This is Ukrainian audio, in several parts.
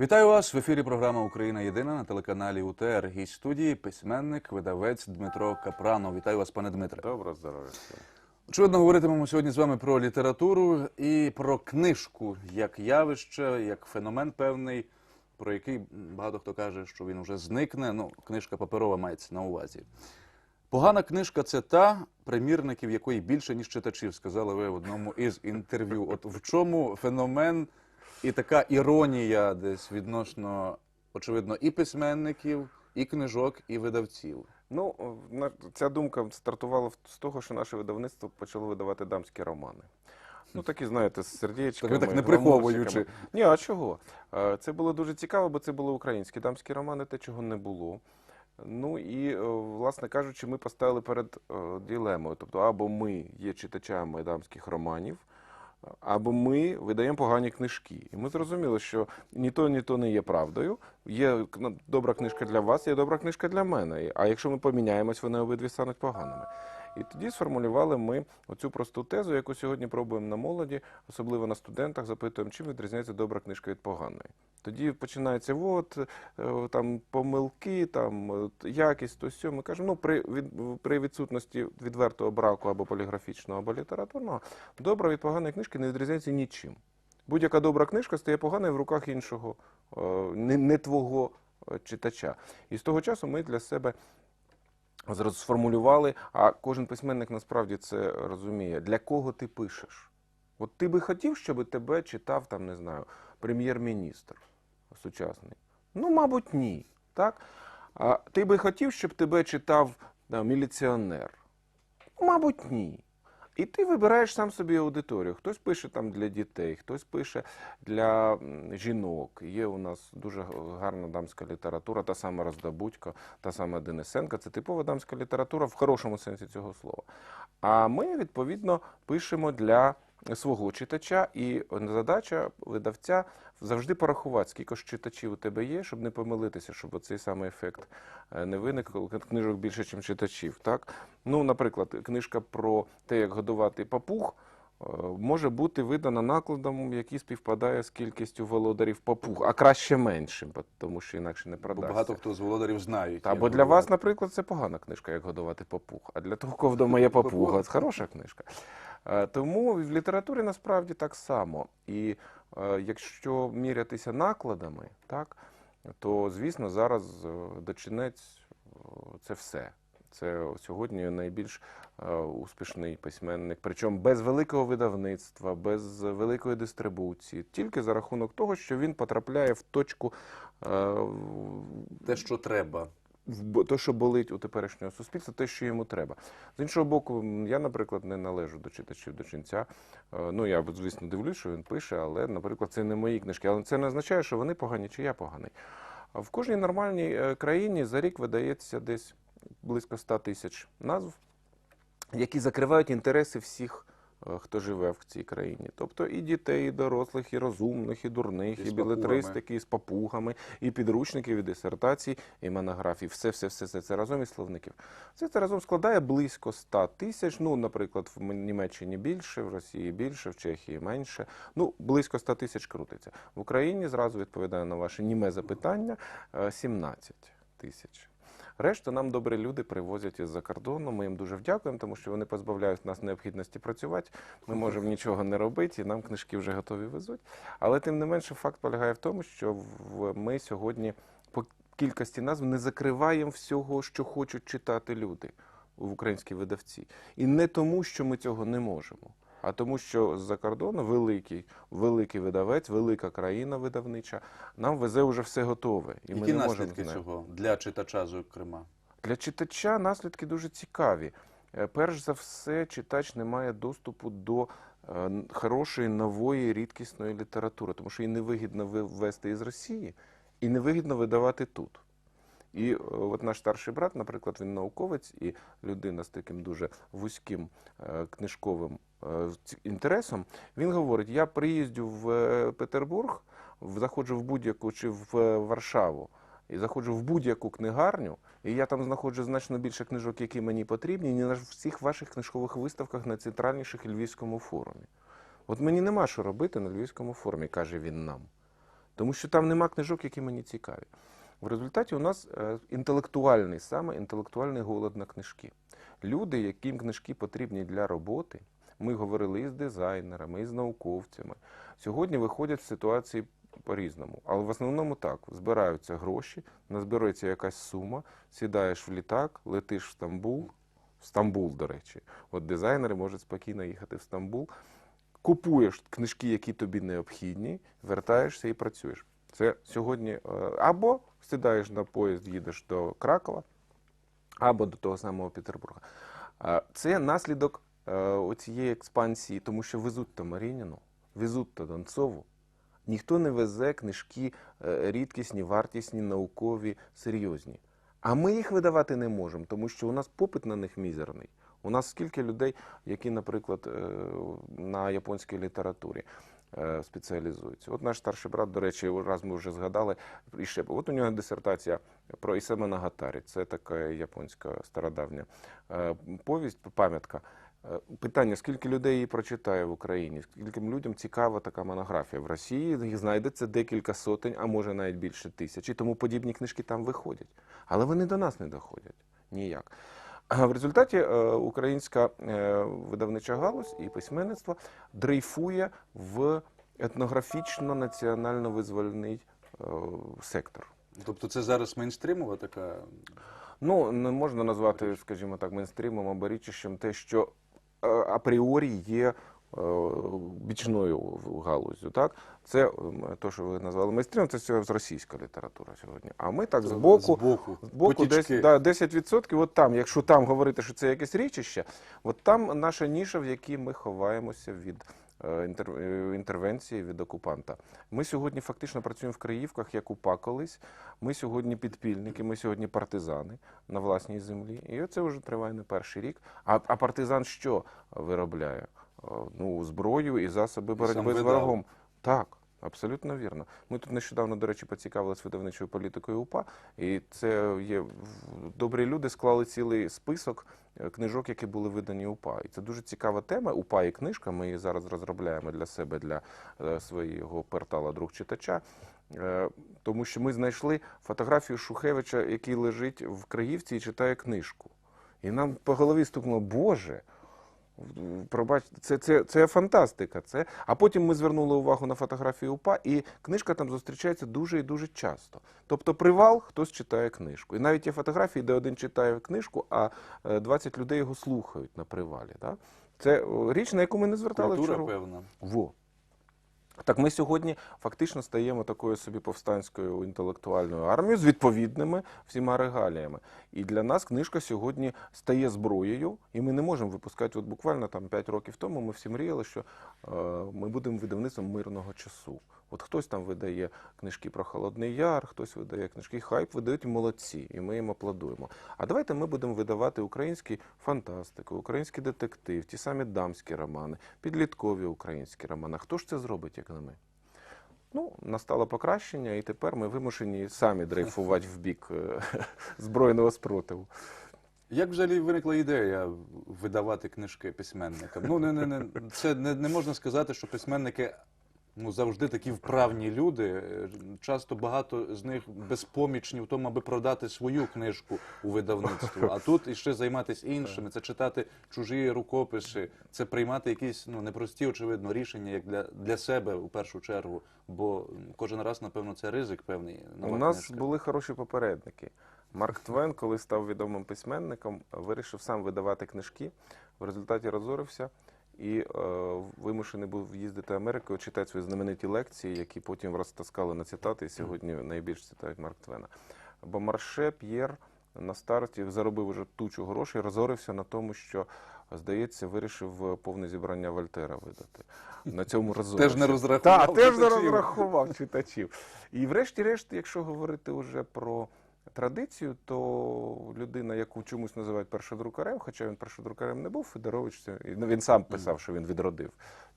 Вітаю вас в ефірі. Програма Україна Єдина на телеканалі УТР. Гість студії письменник, видавець Дмитро Капранов. Вітаю вас, пане Дмитре. Доброго здоров'я. Очевидно, говоритимемо сьогодні з вами про літературу і про книжку як явище, як феномен певний, про який багато хто каже, що він вже зникне. Ну, книжка паперова мається на увазі. Погана книжка це та, примірників якої більше, ніж читачів, сказали ви в одному із інтерв'ю. От в чому феномен і така іронія десь відносно, очевидно, і письменників, і книжок, і видавців. Ну, ця думка стартувала з того, що наше видавництво почало видавати дамські романи. Ну, такі, знаєте, з сердечками. Так ви так не приховуючи. Ні, а чого? Е, Це було дуже цікаво, бо це були українські дамські романи, те, чого не було. Ну і, е, власне кажучи, ми поставили перед е, ділемою. Тобто, або ми є читачами дамських романів, або ми видаємо погані книжки. І ми зрозуміли, що ні то, ні то не є правдою. Є кн- добра книжка для вас, є добра книжка для мене. А якщо ми поміняємось, вони обидві стануть поганими. І тоді сформулювали ми оцю просту тезу, яку сьогодні пробуємо на молоді, особливо на студентах, запитуємо, чим відрізняється добра книжка від поганої. Тоді починається от е, там помилки, там е, якість, то сьо. Ми кажемо, ну при від при відсутності відвертого браку або поліграфічного, або літературного, добра від поганої книжки не відрізняється нічим. Будь-яка добра книжка стає поганою в руках іншого, е, не, не твого читача. І з того часу ми для себе сформулювали, а кожен письменник насправді це розуміє, для кого ти пишеш. От ти би хотів, щоб тебе читав, там, не знаю, прем'єр-міністр сучасний? Ну, мабуть, ні. Так? А ти би хотів, щоб тебе читав там, міліціонер? Мабуть, ні. І ти вибираєш сам собі аудиторію. Хтось пише там для дітей, хтось пише для жінок. Є у нас дуже гарна дамська література, та сама Роздобудько, та сама Денисенка. Це типова дамська література в хорошому сенсі цього слова. А ми, відповідно, пишемо для свого читача, і задача видавця завжди порахувати, скільки ж читачів у тебе є, щоб не помилитися, щоб цей самий ефект е, не виник, коли книжок більше, ніж читачів. Так? Ну, наприклад, книжка про те, як годувати папуг. Е, Може бути видана накладом, який співпадає з кількістю володарів папуг, а краще меншим, тому що інакше не Бо багато хто з володарів знають. Та, бо для вас, наприклад, це погана книжка, як годувати папуг. А для того, кого вдома є папуга, це хороша книжка. Е, Тому в літературі насправді так само. І е, якщо мірятися накладами, так, то звісно зараз дочинець це все. Це сьогодні найбільш е, успішний письменник, причому без великого видавництва, без великої дистрибуції, тільки за рахунок того, що він потрапляє в точку е, те, що треба. те, що болить у теперішнього суспільства, те, що йому треба. З іншого боку, я, наприклад, не належу до читачів до ченця. Е, Ну, я, звісно, дивлюсь, що він пише, але, наприклад, це не мої книжки. Але це не означає, що вони погані чи я поганий. В кожній нормальній країні за рік видається десь близько 100 тисяч назв, які закривають інтереси всіх. е, Хто живе в цій країні, тобто і дітей, і дорослих, і розумних, і дурних, І і, білетристики, і з папугами, і підручників, і дисертацій, і монографій. Все, все, все, все це разом і словників. Все це разом складає близько 100 тисяч. Ну, наприклад, в Німеччині більше, в Росії більше, в Чехії менше. Ну, близько 100 тисяч крутиться. В Україні зразу відповідаю на ваше німе запитання е, 17 тисяч. Решту нам добрі люди привозять із-за кордону. Ми їм дуже вдякуємо, тому що вони позбавляють нас необхідності працювати. Ми можемо нічого не робити, і нам книжки вже готові везуть. Але тим не менше, факт полягає в тому, що в- ми сьогодні по кількості назв не закриваємо всього, що хочуть читати люди в українській видавці. І не тому, що ми цього не можемо. А тому, що з-за кордону великий, великий видавець, велика країна видавнича нам везе вже все готове. І ми не наслідки можемо цього для читача, зокрема? Для читача наслідки дуже цікаві. Е, Перш за все, читач не має доступу до е, хорошої нової рідкісної літератури, тому що її невигідно ви- ввести із Росії і невигідно видавати тут. І е, от наш старший брат, наприклад, він науковець і людина з таким дуже вузьким е, книжковим е, інтересом. Він говорить: я приїздю в Петербург, заходжу в будь-яку чи в Варшаву. І заходжу в будь-яку книгарню, і я там знаходжу значно більше книжок, які мені потрібні, ніж на всіх ваших книжкових виставках на центральніших львівському форумі. От мені нема що робити на львівському форумі, каже він нам. Тому що там нема книжок, які мені цікаві. В результаті у нас е, інтелектуальний, саме інтелектуальний голод на книжки. Люди, яким книжки потрібні для роботи, ми говорили і з дизайнерами, і з науковцями. Сьогодні виходять з ситуації по-різному. Але в основному так: збираються гроші, назбирається якась сума, сідаєш в літак, летиш в Стамбул. В Стамбул, до речі. От дизайнери можуть спокійно їхати в Стамбул, купуєш книжки, які тобі необхідні, вертаєшся і працюєш. Це сьогодні е, або сідаєш на поїзд, їдеш до Кракова, або до того самого Петербурга. Це наслідок е, оцієї експансії, тому що везуть то Марініну, везуть то Донцову. Ніхто не везе книжки е, рідкісні, вартісні, наукові, серйозні. А ми їх видавати не можемо, тому що у нас попит на них мізерний. У нас скільки людей, які, наприклад, е, на японській літературі спеціалізуються. От наш старший брат, до речі, раз ми вже згадали, і ще от у нього дисертація про Ісема Нагатарі. Це така японська стародавня е, повість, пам'ятка. Е, Питання: скільки людей її прочитає в Україні? Скільки людям цікава така монографія? В Росії знайдеться декілька сотень, а може навіть більше тисяч. І тому подібні книжки там виходять. Але вони до нас не доходять ніяк. А В результаті е, українська е, видавнича галузь і письменництво дрейфує в етнографічно-національно-визвольний е, сектор. Тобто це зараз мейнстрімова така. Ну, не можна назвати, скажімо так, мейнстрімом або річищем те, що е, апріорі є е, бічною галузю. Так? Це то, що ви назвали мейнстрімом, це все з російська література сьогодні. А ми так збоку, збоку, збоку десь да, 10%, от там, якщо там говорити, що це якесь річище, от там наша ніша, в якій ми ховаємося від е, е, інтервенції від окупанта. Ми сьогодні фактично працюємо в Криївках, як упа колись. Ми сьогодні підпільники, ми сьогодні партизани на власній землі. І це вже триває не перший рік. А, а партизан що виробляє? Е, Ну, зброю і засоби боротьби з ворогом. Так, абсолютно вірно. Ми тут нещодавно, до речі, поцікавилися видавничою політикою УПА, і це є добрі люди склали цілий список е, книжок, які були видані УПА. І це дуже цікава тема. УПА і книжка. Ми її зараз розробляємо для себе, для е, свого портала друг читача. Тому що ми знайшли фотографію Шухевича, який лежить в Криївці і читає книжку. І нам по голові стукнуло, Боже, Пробачте, це, це, це фантастика. Це... А потім ми звернули увагу на фотографію УПА, і книжка там зустрічається дуже і дуже часто. Тобто привал, хтось читає книжку. І навіть є фотографії, де один читає книжку, а е, 20 людей його слухають на привалі. Так? Це річ, на яку ми не звертали Культура, вчора. певна. Во. Так ми сьогодні фактично стаємо такою собі повстанською інтелектуальною армією з відповідними всіма регаліями. І для нас книжка сьогодні стає зброєю, і ми не можемо випускати. От буквально там 5 років тому ми всі мріяли, що е, ми будемо видавництвом мирного часу. От хтось там видає книжки про Холодний Яр, хтось видає книжки хайп, видають молодці, і ми їм аплодуємо. А давайте ми будемо видавати українську фантастику, український детектив, ті самі дамські романи, підліткові українські романи. Хто ж це зробить, як не ми? Ну, настало покращення, і тепер ми вимушені самі дрейфувати в бік е, збройного спротиву. Як взагалі виникла ідея видавати книжки письменникам? Ну, не, не, не, це не, не можна сказати, що письменники ну, завжди такі вправні люди. Часто багато з них безпомічні в тому, аби продати свою книжку у видавництво. А тут іще займатися іншими, це читати чужі рукописи, це приймати якісь ну, непрості, очевидно, рішення як для, для себе у першу чергу. Бо кожен раз, напевно, це ризик певний. нова У нас книжка. були хороші попередники. Марк Твен, коли став відомим письменником, вирішив сам видавати книжки. В результаті розорився і е, вимушений був їздити Америкою, читати свої знамениті лекції, які потім розтаскали на цитати, і сьогодні найбільше цитають Марк Твена. Бо Марше П'єр на старті заробив уже тучу грошей, розорився на тому, що, здається, вирішив повне зібрання Вольтера видати. На цьому розорився. Теж не розрахував Так, теж не розрахував читачів. І врешті-решт, якщо говорити вже про традицію, то людина, яку чомусь називають першодрукарем, хоча він першодрукарем не був, Федорович, ну, він сам писав, що він відродив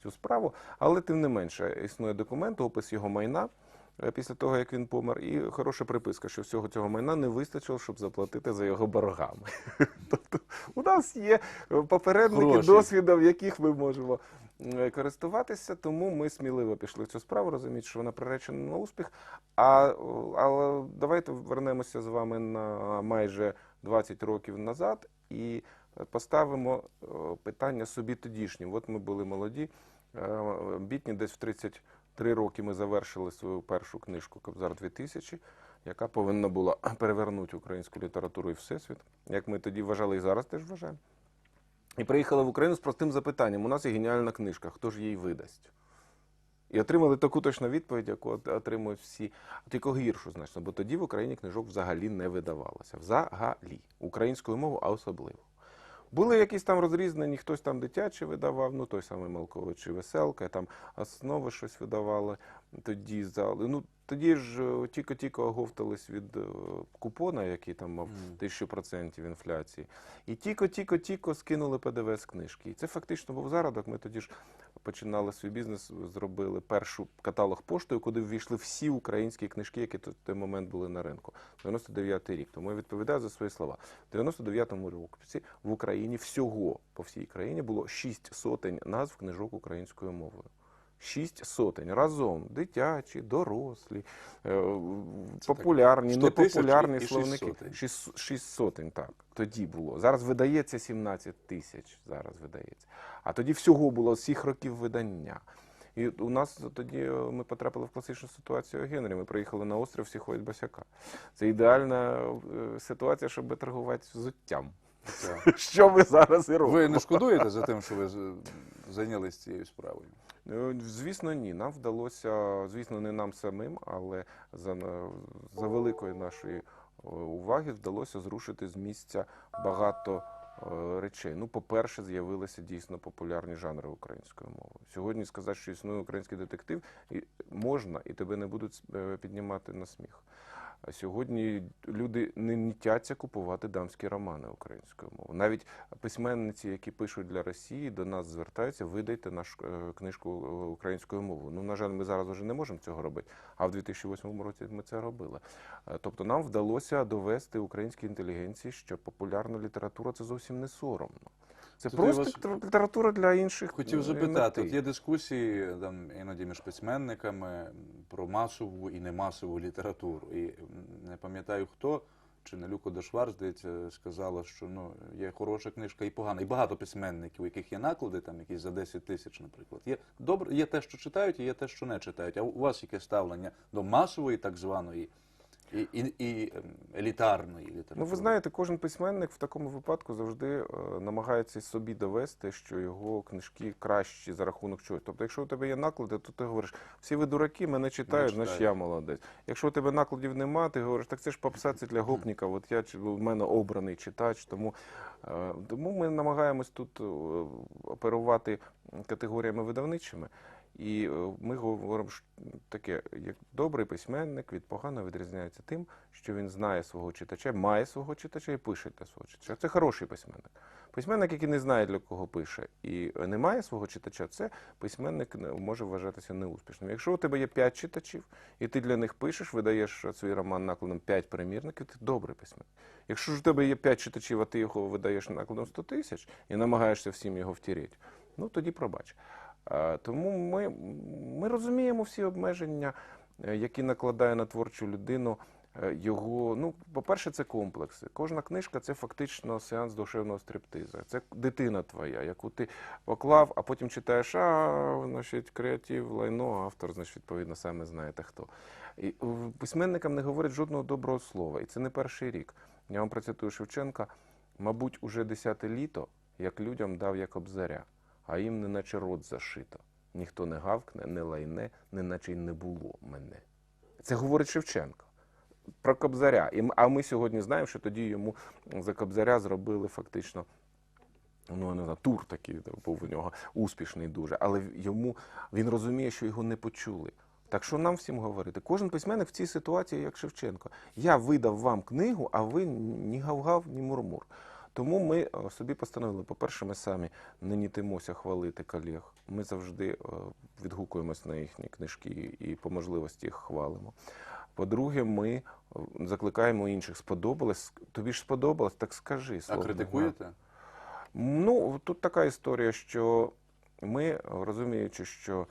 цю справу, але тим не менше існує документ, опис його майна. е, Після того, як він помер, і хороша приписка, що всього цього майна не вистачило, щоб заплатити за його боргами. Тобто у нас є попередники Гроші. досвідом, яких ми можемо е, користуватися, тому ми сміливо пішли в цю справу, розуміючи, що вона приречена на успіх. А, але давайте вернемося з вами на майже 20 років назад і поставимо е, питання собі тодішнім. От ми були молоді, е, бітні, десь в 33 роки ми завершили свою першу книжку Кобзар 2000 яка повинна була перевернути українську літературу і всесвіт, як ми тоді вважали і зараз теж вважаємо. І приїхали в Україну з простим запитанням: у нас є геніальна книжка, хто ж її видасть? І отримали таку точну відповідь, яку отримують всі, тільки гіршу значно, бо тоді в Україні книжок взагалі не видавалося. Взагалі. Українською мовою, а особливо. Були якісь там розрізнені, хтось там дитячі видавав, ну той самий Малкович і Веселка, там основи щось видавали тоді. Ну тоді ж е, тільки-тільки оговтались від е, купона, який там мав тисячу процентів інфляції. І тільки-тільки-тільки скинули ПДВ з книжки. І це фактично був зародок. Ми тоді ж починали свій бізнес, зробили першу каталог поштою, куди ввійшли всі українські книжки, які в той момент були на ринку. 99-й рік. Тому я відповідаю за свої слова. В 99-му році в Україні всього по всій країні було шість сотень назв книжок українською мовою. Шість сотень разом дитячі, дорослі, е, популярні, так, 100 тисяч непопулярні словники. Шість, шість сотень, так. Тоді було. Зараз видається 17 тисяч. Зараз видається. А тоді всього було всіх років видання. І у нас тоді е, ми потрапили в класичну ситуацію Генрі. Ми приїхали на острів, всі ходять босяка. Це ідеальна е, ситуація, щоб торгувати взуттям. Що ми зараз і робимо. Ви не шкодуєте за тим, що ви з- зайнялись цією справою? Е, Звісно, ні. Нам вдалося, звісно, не нам самим, але за, за великої нашої е, уваги вдалося зрушити з місця багато е, речей. Ну, по-перше, з'явилися дійсно популярні жанри української мови. Сьогодні сказати, що існує український детектив, можна, і тебе не будуть піднімати на сміх. А сьогодні люди не нітяться купувати дамські романи українською мовою. Навіть письменниці, які пишуть для Росії, до нас звертаються, видайте нашу е, книжку е, українською мовою. Ну, на жаль, ми зараз вже не можемо цього робити, а в 2008 році ми це робили. Е, Тобто нам вдалося довести українській інтелігенції, що популярна література це зовсім не соромно. Це Тут просто вас література для інших. Хотів е, запитати, мети. от є дискусії там іноді між письменниками про масову і немасову літературу. І не пам'ятаю хто, чи Нелюко Дошвар, здається, сказала, що ну є хороша книжка і погана. І багато письменників, у яких є наклади, там якісь за 10 тисяч, наприклад. Є добре, є те, що читають, і є те, що не читають. А у вас яке ставлення до масової, так званої, і, і, і ем, елітарної літератури? Ну, ви знаєте, кожен письменник в такому випадку завжди е, намагається собі довести, що його книжки кращі за рахунок чогось. Тобто, якщо у тебе є наклади, то ти говориш, всі ви дураки, мене читають, значить я молодець. Якщо у тебе накладів нема, ти говориш, так це ж попса, це для гопніка, от я в мене обраний читач. Тому, е, тому ми намагаємось тут е, оперувати категоріями видавничими. І е, ми говоримо що таке, як добрий письменник від поганого відрізняється тим, що він знає свого читача, має свого читача і пише для свого читача. Це хороший письменник. Письменник, який не знає, для кого пише, і не має свого читача, це письменник не- може вважатися неуспішним. Якщо у тебе є 5 читачів, і ти для них пишеш, видаєш свій роман накладом 5 примірників, ти добрий письменник. Якщо ж у тебе є 5 читачів, а ти його видаєш накладом 100 тисяч і намагаєшся всім його втірити, ну тоді пробач. Тому ми, ми розуміємо всі обмеження, е, які накладає на творчу людину е, його. Ну, по-перше, це комплекси. Кожна книжка це фактично сеанс душевного стриптиза. Це дитина твоя, яку ти поклав, а потім читаєш, а значить, креатив, лайно, автор, значить, відповідно, саме знаєте хто. І письменникам не говорять жодного доброго слова. І це не перший рік. Я вам процитую Шевченка, мабуть, уже десяте літо, як людям дав як обзаря а їм неначе рот зашито. Ніхто не гавкне, не лайне, неначе й не було мене. Це говорить Шевченко про Кобзаря. А ми сьогодні знаємо, що тоді йому за Кобзаря зробили фактично. Ну, не знаю, тур такий був у нього успішний дуже, але йому він розуміє, що його не почули. Так що нам всім говорити? Кожен письменник в цій ситуації, як Шевченко. Я видав вам книгу, а ви ні гавгав, ні мурмур. Тому ми е, собі постановили, по-перше, ми самі не нітимося хвалити колег. Ми завжди е, відгукуємось на їхні книжки і по можливості їх хвалимо. По-друге, ми е, закликаємо інших. Сподобалось? Тобі ж сподобалось? Так скажи. А критикуєте? Ну, тут така історія, що ми, розуміючи, що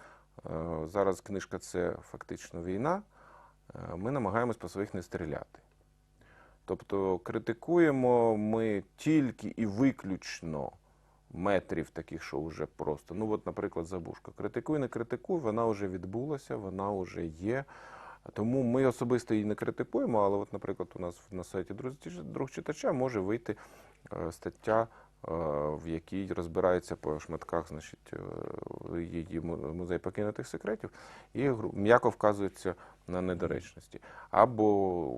зараз книжка це фактично війна, ми намагаємось по своїх не стріляти. Тобто критикуємо ми тільки і виключно метрів таких, що вже просто. Ну, от, наприклад, забушка. Критикуй, не критикуй, вона вже відбулася, вона вже є. Тому ми особисто її не критикуємо, але, от, наприклад, у нас на сайті «Друг читача- може вийти е, стаття, е, в якій розбирається по шматках значить, е, її музей покинутих секретів, і м'яко вказується на недоречності. Або,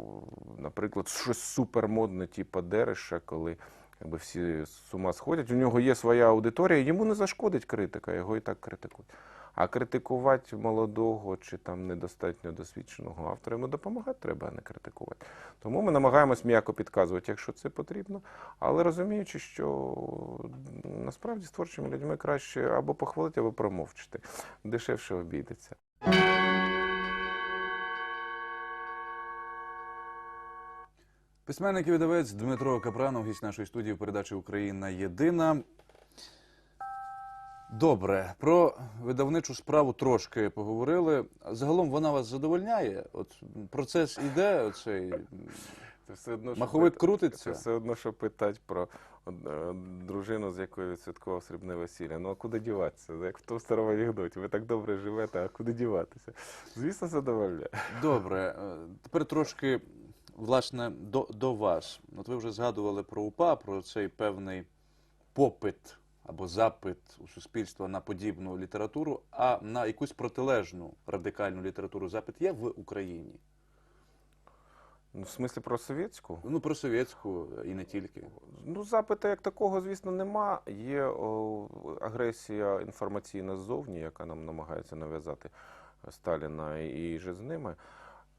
наприклад, щось супермодне, типу Дереша, коли якби всі з ума сходять. У нього є своя аудиторія, йому не зашкодить критика, його і так критикують. А критикувати молодого чи там недостатньо досвідченого автора йому допомагати треба, а не критикувати. Тому ми намагаємось м'яко підказувати, якщо це потрібно, але розуміючи, що насправді з творчими людьми краще або похвалити, або промовчити. Дешевше обійдеться. Письменник і видавець Дмитро Капранов, гість нашої студії в передачі Україна єдина. Добре, про видавничу справу трошки поговорили. Загалом вона вас задовольняє? От процес іде, оцей Це все одно, що маховик пит- крутиться. Це все одно, що питати про е, дружину, з якою відсвяткував срібне весілля. Ну а куди діватися? Як в тому старому анекдоті. Ви так добре живете, а куди діватися? Звісно, задовольняє. Добре, е, тепер трошки власне до, до вас. От ви вже згадували про УПА, про цей певний попит або запит у суспільства на подібну літературу, а на якусь протилежну радикальну літературу запит є в Україні. Ну, в смислі про совєтську? Ну, про совєтську і не тільки. Ну, запиту як такого, звісно, нема. Є о, агресія інформаційна ззовні, яка нам намагається нав'язати Сталіна і же з ними.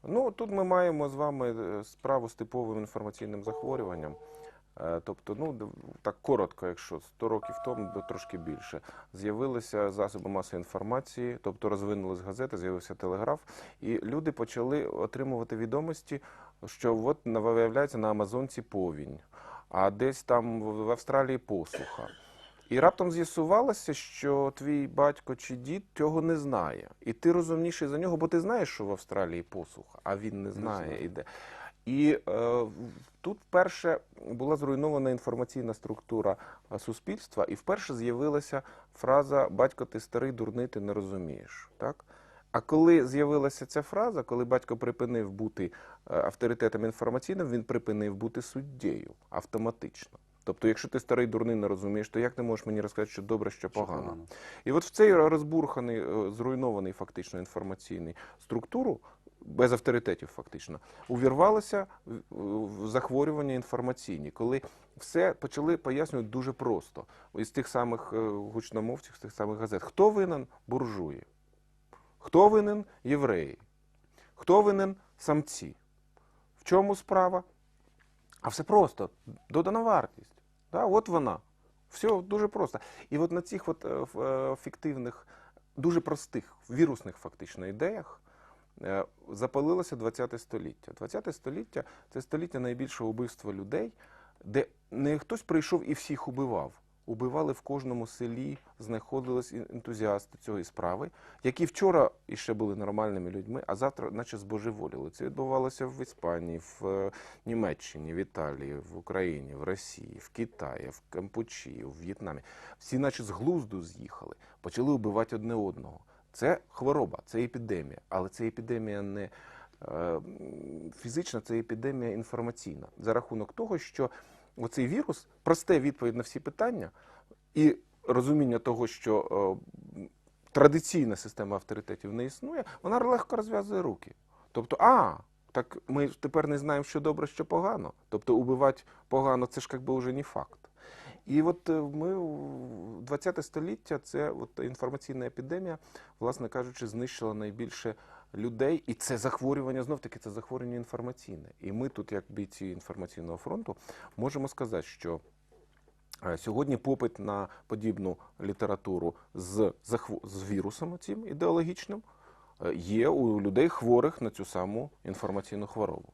Ну, тут ми маємо з вами е, справу з типовим інформаційним захворюванням. Е, Тобто, ну так коротко, якщо 100 років тому, то трошки більше, з'явилися засоби масової інформації, тобто розвинулись газети, з'явився телеграф, і люди почали отримувати відомості, що от виявляється на Амазонці повінь, а десь там в Австралії посуха. І раптом з'ясувалося, що твій батько чи дід цього не знає. І ти розумніший за нього, бо ти знаєш, що в Австралії посуха, а він не знає знає. і де. І е, тут вперше була зруйнована інформаційна структура е, суспільства, і вперше з'явилася фраза Батько, ти старий, дурний, ти не розумієш. Так? А коли з'явилася ця фраза, коли батько припинив бути е, авторитетом інформаційним, він припинив бути суддєю автоматично. Тобто, якщо ти старий дурний не розумієш, то як ти можеш мені розказати, що добре, що Що погано? І от в цей розбурханий, е, зруйнований фактично інформаційний структуру, без авторитетів фактично, увірвалося в- в захворювання інформаційні, коли все почали пояснювати дуже просто. Із тих самих е, гучномовців, з тих самих газет. Хто винен буржуї? Хто винен євреї? Хто винен самці? В чому справа? А все просто. Додана вартість. Да, от вона. Все дуже просто. І от на цих от, е, е, фіктивних, дуже простих, вірусних фактично ідеях е, запалилося ХХ століття. ХХ століття це століття найбільшого убивства людей, де не хтось прийшов і всіх убивав. Убивали в кожному селі, знаходились ен- ентузіасти цієї справи, які вчора іще були нормальними людьми, а завтра, наче збожеволіли. Це відбувалося в Іспанії, в е, Німеччині, в Італії, в Україні, в Росії, в Китаї, в Кампучі, в В'єтнамі. Всі, наче з глузду з'їхали, почали вбивати одне одного. Це хвороба, це епідемія, але це епідемія не е, фізична, це епідемія інформаційна за рахунок того, що оцей вірус просте відповідь на всі питання і розуміння того, що е, традиційна система авторитетів не існує, вона легко розв'язує руки. Тобто, а, так ми тепер не знаємо, що добре, що погано. Тобто, убивати погано це ж якби вже не факт. І от е, ми в 20 століття це от інформаційна епідемія, власне кажучи, знищила найбільше людей, і це захворювання знов таки це захворювання інформаційне. І ми тут, як бійці інформаційного фронту, можемо сказати, що е, сьогодні попит на подібну літературу з, з вірусом цим ідеологічним е, є у людей хворих на цю саму інформаційну хворобу.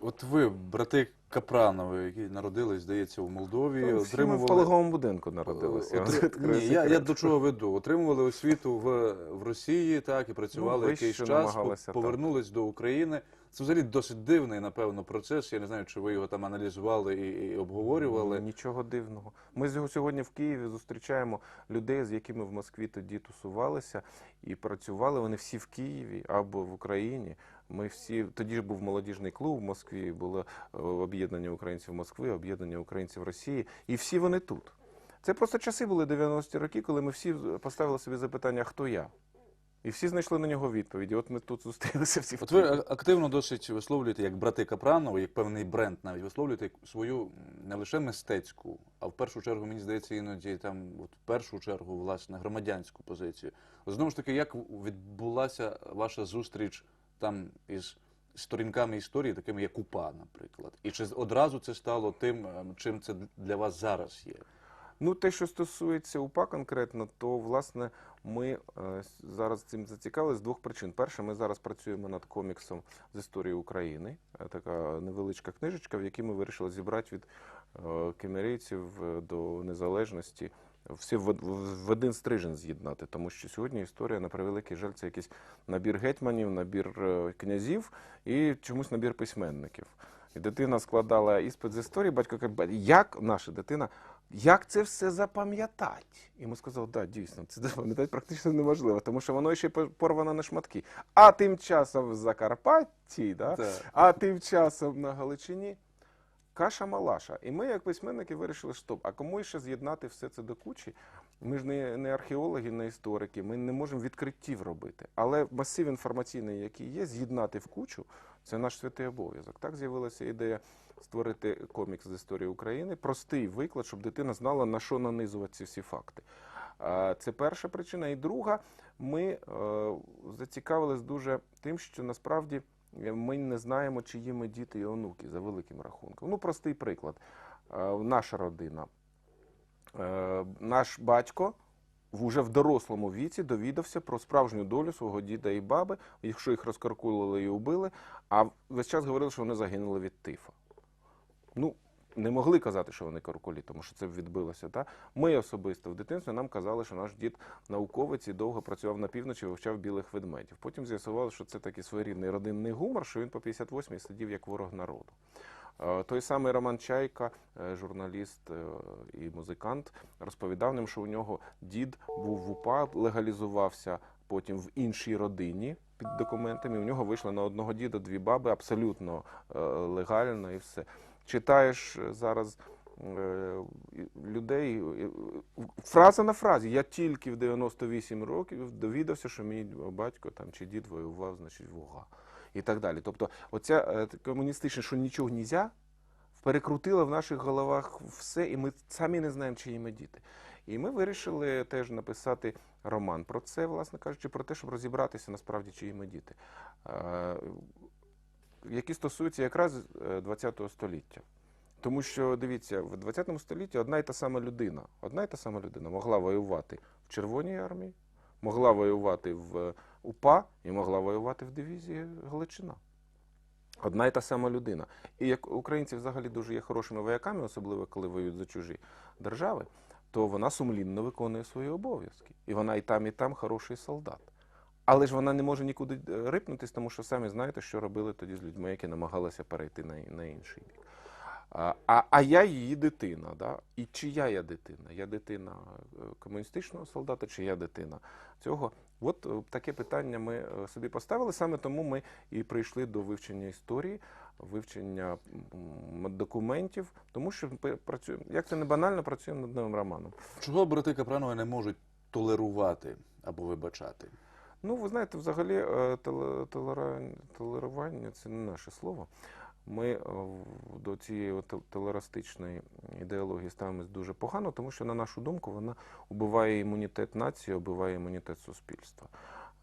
От ви, брати Капранови, які народились, здається, у Молдові, Всі ми в пологовому будинку народилися. Отри- Ні, я, я до чого веду. Отримували освіту в, в Росії, так, і працювали Ну, якийсь вище час, намагалися, по- так. повернулись до України. Це взагалі досить дивний, напевно, процес. Я не знаю, чи ви його там аналізували і, і обговорювали. Нічого дивного. Ми зього- сьогодні в Києві зустрічаємо людей, з якими в Москві тоді тусувалися і працювали. Вони всі в Києві або в Україні. Ми всі тоді ж був молодіжний клуб в Москві, було е, об'єднання українців Москви, об'єднання українців Росії, і всі вони тут. Це просто часи були 90-ті роки, коли ми всі поставили собі запитання, хто я. І всі знайшли на нього відповіді. От ми тут зустрілися всі От ви активно досить висловлюєте, як брати Капранови, як певний бренд навіть висловлюєте свою не лише мистецьку, а в першу чергу, мені здається, іноді там, от в першу чергу, власне, громадянську позицію. Знову ж таки, як відбулася ваша зустріч там із сторінками історії, такими як УПА, наприклад? І чи одразу це стало тим, ем, чим це для вас зараз є? Ну, те, що стосується УПА конкретно, то власне ми е, зараз цим зацікавилися з двох причин. Перше, ми зараз працюємо над коміксом з історії України, Е, така невеличка книжечка, в якій ми вирішили зібрати від е, кемерійців е, до незалежності. Всі в, в, один стрижень з'єднати, тому що сьогодні історія, на превеликий жаль, це якийсь набір гетьманів, набір е, князів і чомусь набір письменників. І дитина складала іспит з історії, батько каже, як наша дитина, як це все запам'ятати? І ми сказали, так, дійсно, це запам'ятати практично неможливо, тому що воно ще порвано на шматки. А тим часом в Закарпатті, да? Так. а тим часом на Галичині каша малаша. І ми, як письменники, вирішили, стоп, а кому ще з'єднати все це до кучі? Ми ж не, не археологи, не історики, ми не можемо відкриттів робити. Але масив інформаційний, який є, з'єднати в кучу це наш святий обов'язок. Так з'явилася ідея створити комікс з історії України, простий виклад, щоб дитина знала, на що нанизувати ці всі факти. Це перша причина. І друга, ми е, зацікавились дуже тим, що насправді ми не знаємо, чиї ми діти і онуки за великим рахунком. Ну, простий приклад. Е, Наша родина. Е, Наш батько Вже в дорослому віці довідався про справжню долю свого діда і баби, якщо їх розкаркулили і убили, а весь час говорили, що вони загинули від тифа. Ну, не могли казати, що вони каркулі, тому що це відбилося. Та? Ми особисто в дитинстві нам казали, що наш дід науковець і довго працював на півночі, вивчав білих ведмедів. Потім з'ясували, що це такий своєрідний родинний гумор, що він по 58-й сидів як ворог народу. Е, Той самий Роман Чайка, е, журналіст е, і музикант, розповідав нам, що у нього дід був в УПА, легалізувався потім в іншій родині під документами. У нього вийшло на одного діда дві баби, абсолютно легально і все. Читаєш е, зараз е, людей, фраза на фразі. Я тільки в 98 років довідався, що мій батько там чи дід воював, значить, в УГА і так далі. Тобто, оця е, комуністична, що нічого нельзя, перекрутила в наших головах все, і ми самі не знаємо, чиї ми діти. І ми вирішили теж написати роман про це, власне кажучи, про те, щоб розібратися насправді, чиї ми діти, які стосуються якраз ХХ століття. Тому що дивіться, в 20 столітті одна і та сама людина, одна і та сама людина могла воювати в Червоній армії, могла воювати в УПА і могла воювати в дивізії Галичина. Одна і та сама людина. І як українці взагалі дуже є хорошими вояками, особливо коли воюють за чужі держави, то вона сумлінно виконує свої обов'язки. І вона і там, і там хороший солдат. Але ж вона не може нікуди е, рипнутись, тому що самі знаєте, що робили тоді з людьми, які намагалися перейти на, на інший бік. А, а, я її дитина. Да? І чия я дитина? Я дитина е, комуністичного солдата, чи я дитина цього? От е, таке питання ми собі поставили. Саме тому ми і прийшли до вивчення історії, вивчення документів, тому що ми працюємо, як це не банально, працюємо над новим романом. Чого брати Капранови не можуть толерувати або вибачати? Ну, ви знаєте, взагалі телерування толерування це не наше слово. Ми е, до цієї телерастичної ідеології ставимось дуже погано, тому що, на нашу думку, вона убиває імунітет нації, убиває імунітет суспільства.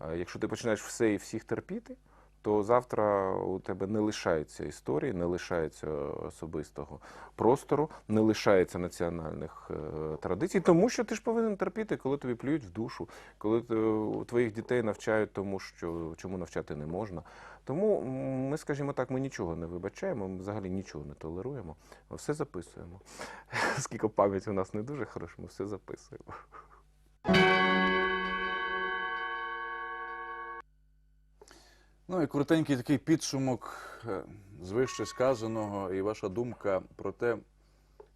Е, Якщо ти починаєш все і всіх терпіти, то завтра у тебе не лишається історії, не лишається особистого простору, не лишається національних е, традицій, тому що ти ж повинен терпіти, коли тобі плюють в душу, коли е, твоїх дітей навчають тому, що чому навчати не можна. Тому ми, скажімо так, ми нічого не вибачаємо, ми взагалі нічого не толеруємо, все записуємо. Оскільки пам'ять у нас не дуже хороша, ми все записуємо. Ну і коротенький такий підсумок е, з вище сказаного і ваша думка про те,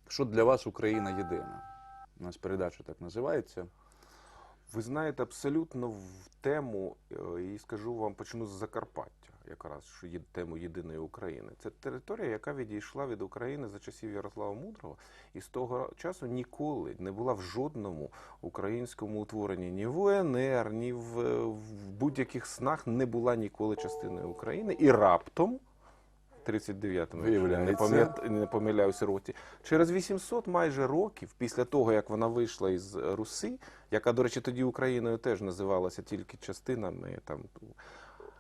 що для вас Україна єдина. У нас передача так називається. Ви знаєте, абсолютно в тему, е, і скажу вам, почну з Закарпаття, якраз що є тему єдиної України. Це територія, яка відійшла від України за часів Ярослава Мудрого, і з того часу ніколи не була в жодному українському утворенні ні в УНР, ні в, в будь-яких снах не була ніколи частиною України. І раптом. в 39-му, не, не помиляюся році. Через 800 майже років після того, як вона вийшла із Руси, яка, до речі, тоді Україною теж називалася тільки частинами, там,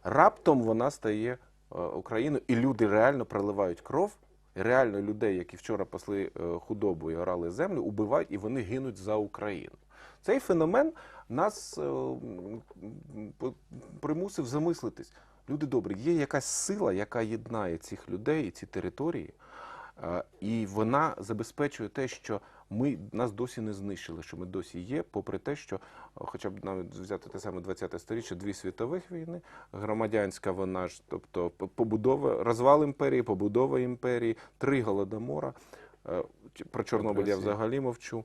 раптом вона стає е, Україною, і люди реально проливають кров. Реально людей, які вчора пасли е, худобу і орали землю, убивають і вони гинуть за Україну. Цей феномен нас е, примусив замислитись. Люди добрі, є якась сила, яка єднає цих людей і ці території, і вона забезпечує те, що ми нас досі не знищили, що ми досі є, попри те, що, хоча б навіть взяти те саме 20-те сторіччя, дві світових війни, громадянська вона ж, тобто побудова, розвал імперії, побудова імперії, три голодомора. Е, Про Чорнобиль я взагалі мовчу.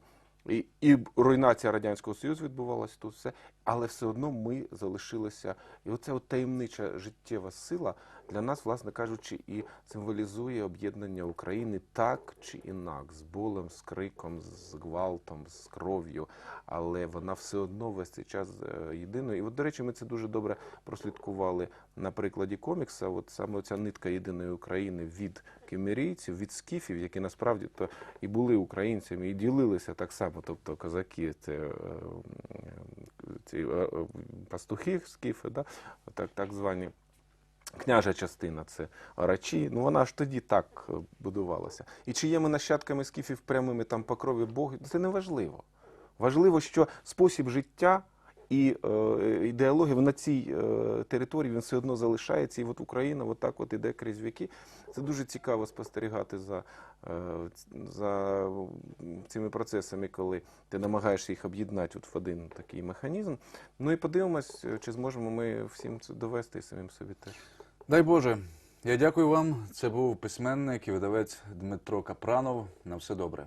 І, і руйнація Радянського Союзу відбувалася тут все, але все одно ми залишилися. І оця от таємнича життєва сила для нас, власне кажучи, і символізує об'єднання України так чи інак, з болем, з криком, з гвалтом, з кров'ю. Але вона все одно весь цей час е, єдиною. І от, до речі, ми це дуже добре прослідкували на прикладі комікса. От саме ця нитка єдиної України від кемерійців, від скіфів, які насправді то і були українцями, і ділилися так само, тобто козаки, це е, ці е, пастухи, скіфи, да? так, так звані. Княжа частина це орачі. Ну вона ж тоді так е, будувалася. І чи є ми нащадками скіфів прямими там по крові Богу, це не важливо. Важливо, що спосіб життя і е, ідеологія на цій е, території він все одно залишається. І от Україна от от іде крізь віки. Це дуже цікаво спостерігати за, е, за цими процесами, коли ти намагаєшся їх об'єднати в один такий механізм. Ну і подивимось, чи зможемо ми всім це довести самим собі теж. Дай Боже, я дякую вам. Це був письменник і видавець Дмитро Капранов. На все добре.